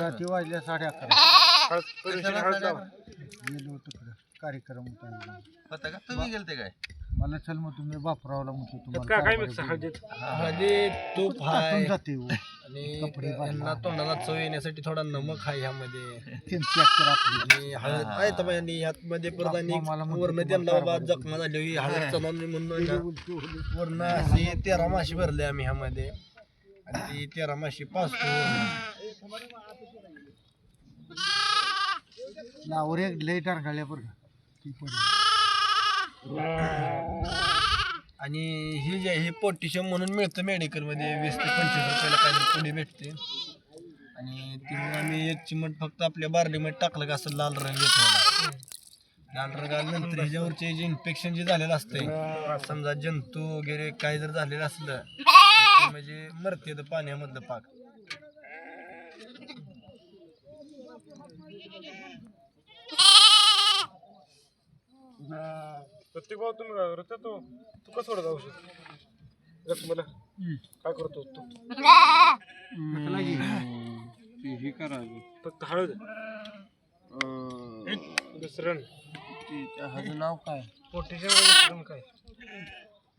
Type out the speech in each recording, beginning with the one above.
रात्री वाजल्या साडे अकरा. गेलो तिकडं कार्यक्रम होता का? तुम्ही गेलते काय? मला चल मग तुम्ही बापरावला म्हणतो काय मिक्स. हळदीत? हळदी तूप जाते हो. आणि कपडे बांधा. यांना तोंडाला चव येण्यासाठी थोडा नमक आहे ह्यामध्ये. त्यांची अक्षर आपली आणि हळद आहे तर आणि मध्ये परत आणि म्हणतो वर्ण त्यांना तुम्हाला बाबा जखमा झाली हळद चणावणी म्हणून. वर्ण अशी तेरा माशी भरले आम्ही ह्यामध्ये. आणि ती तेरा माशी नावर एक लई टारगाळल्या बरं का ती पडली. आणि ही जे हे पोटॅशियम म्हणून मिळतं मेडिकलमध्ये वीस ते पंचवीस रुपयाला काहीतरी पुडी भेटते आणि ती मग आम्ही एक चिमट फक्त आपल्या बारडीमध्ये टाकलं का असं लाल रंग येतो. लाल रंग आल्यानंतर ह्याच्यावरचे जे इन्फेक्शन जे झालेलं असतंय समजा जंतू वगैरे काही जर झालेलं असलं म्हणजे मरते तर पाण्यामधलं पाक. प्रत्येक भाऊ तुम्ही काय करता? तो तू कसं सोडत औषध रक्त मला काय करतो तू? हे करायचं फक्त हळद. दुसरं. नाव काय? दुसरं काय?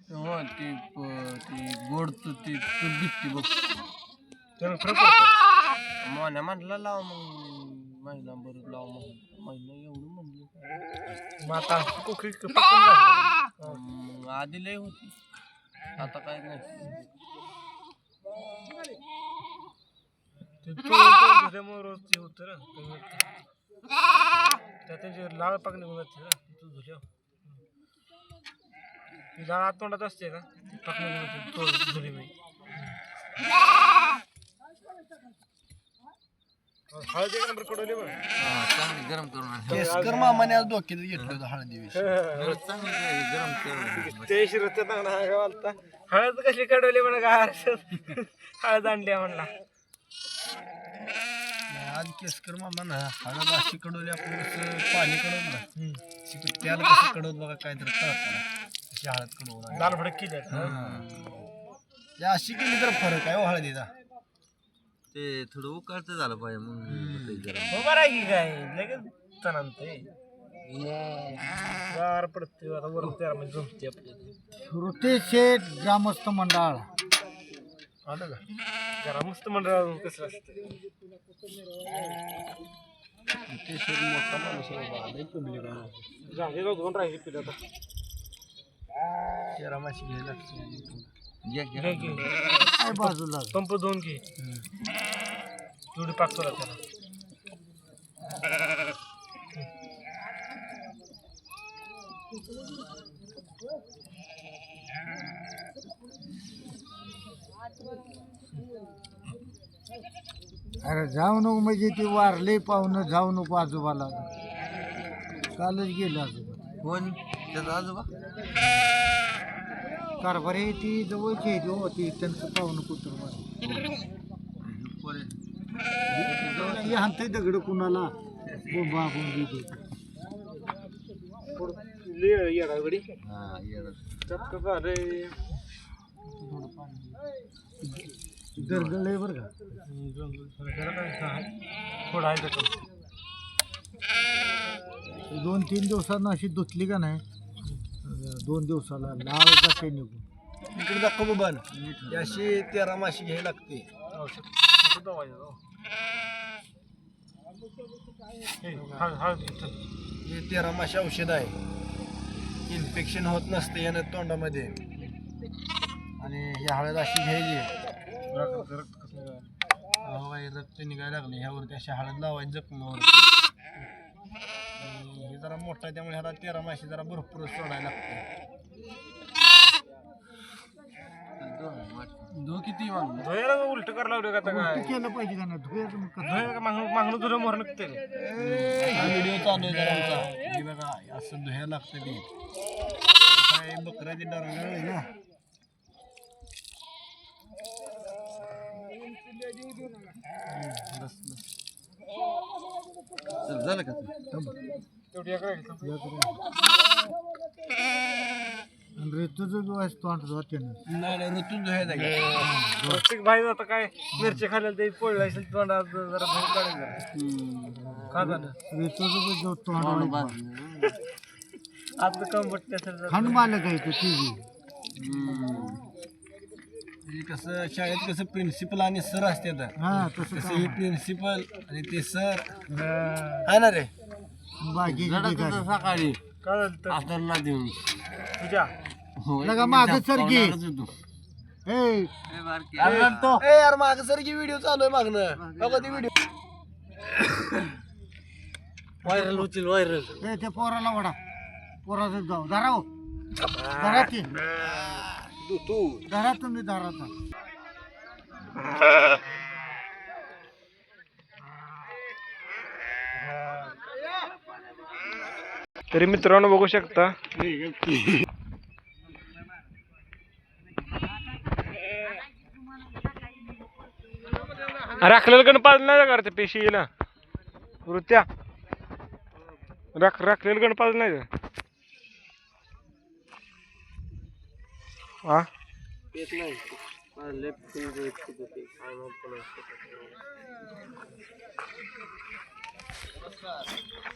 हो ते ते गोड तू ते तूप भेटते बघ. त्यानं फरक पडतो. मोन्या म्हटलं लाव मग. महिना बरं लाव मग. महिना एवढं म्हणलं मग आता झाली. मग आधी लय होती. आता काय नाही. ते तो- तो धुल्यामुळे रोज ते होतं ना. कमी होतं. त्यात त्याचे लाल पाक निघून जाते ना तू धुल्यावर. आत तोंडात असते मी हळद एक नंबर कडवली बघ. चांगली गरम करून आण. केसकर मामाने आज डोक्यात घेतलं होतं हळदी विषयी. चांगली काय गरम करून ते शिरत चांगला हा गावालता हळद कशी कडवली म्हणा का हळद आणली म्हणला. आज केसकर मामा ना हळद अशी कडवली आपण पाणी कडवलं ना त्याला कसं कडवत बघा काय तर अशी हळद कडवून लाल भडक केली. अशी केली तर फरक आहे हो हळदीचा. ते थोडं उकळतं झालं पाहिजे मग बरं आहे की काय? लगेच तणांत गार पडते आता वरून तयार म्हणजे जमते शेठ ग्रामस्थ मंडळ. आलं का? जरा मस्त मंडळ कसं असतं माणूस. झाले का दोन राहिले पिढ्या आता तेरा माशी घ्यायला घे, घे. बाजूला पंप दोन घे. करा त्याला. अरे जाऊ नको म्हणजे ती वारले पाहुणं जाऊ नको आजोबाला. कालच गेलं आजोबा कोण? त्याचा आजोबा? कारभारी ती जवळची आहे ती हो ती त्यांचं पाहुणं कुत्र पोरे. हाणतंय दगड कुणाला? बोंबा बोंबी ते. ले येडा गडी हा झालंय. दरगळलंय बरं का? हा, थोडं आहे दोन तीन दिवसानं अशी धुतली का नाही दोन दिवसाला लाल जाते निघून. इकडे दाखव बबन अशी तेरा माशी घ्यायला लागते. हो? हे. हे तेरा माशी औषध आहे. इन्फेक्शन होत नसते यानं तोंडामध्ये. आणि ही हळद अशी घ्यायची. रक्त कसं निघायला लागले. ह्यावरती अशी हळद लावायची जखमावर हे जरा मोठा आहे त्यामुळे ह्याला तेरा माशी जरा भरपूर सोडायला दो किती मागणं धुयाला का उलट करायला लावलं का आता काय? केलं पाहिजे का नाही धुयाचं मग कसं? धुयाला का मागणं मागणं धुरं मोहर निघते हा व्हिडिओ चालू आहे जरा आमचा. हे बघा असं धुया लागतं ते. काय बकऱ्याची डरगळ आहे ना? बस बस. चल झालं का? तेवढी एक राहिली. आणि ऋतूचं जो आहे तोंड नाही. नाही आता काय मिरची खाल्लेलं ते पोळलं असेल तोंडात जरा झालं. जो तोंड आहे, मालक आहे तो? म्हणजे कसं शाळेत कसं प्रिन्सिपल आणि सर असतात. हा तसं हे प्रिन्सिपल आणि ते सर आहे ना रे? बाकी सकाळी काय? झालं तर. आफ्टरला देऊन. तुझ्या लगा मागं सर घे ए. ए यार माग सर की व्हिडिओ चालू आहे मागणं बघा ती व्हिडिओ व्हायरल होतील व्हायरल ए, त्या पोराला वडा. पोराचं जाऊ. धरा हो. धरा ती धरा तुम्ही तरी मित्रांनो बघू शकता. राखलेलं गण पाज नाही का ते पेशी येईल वृत्या राख राखलेलं गण पाज नाही का हा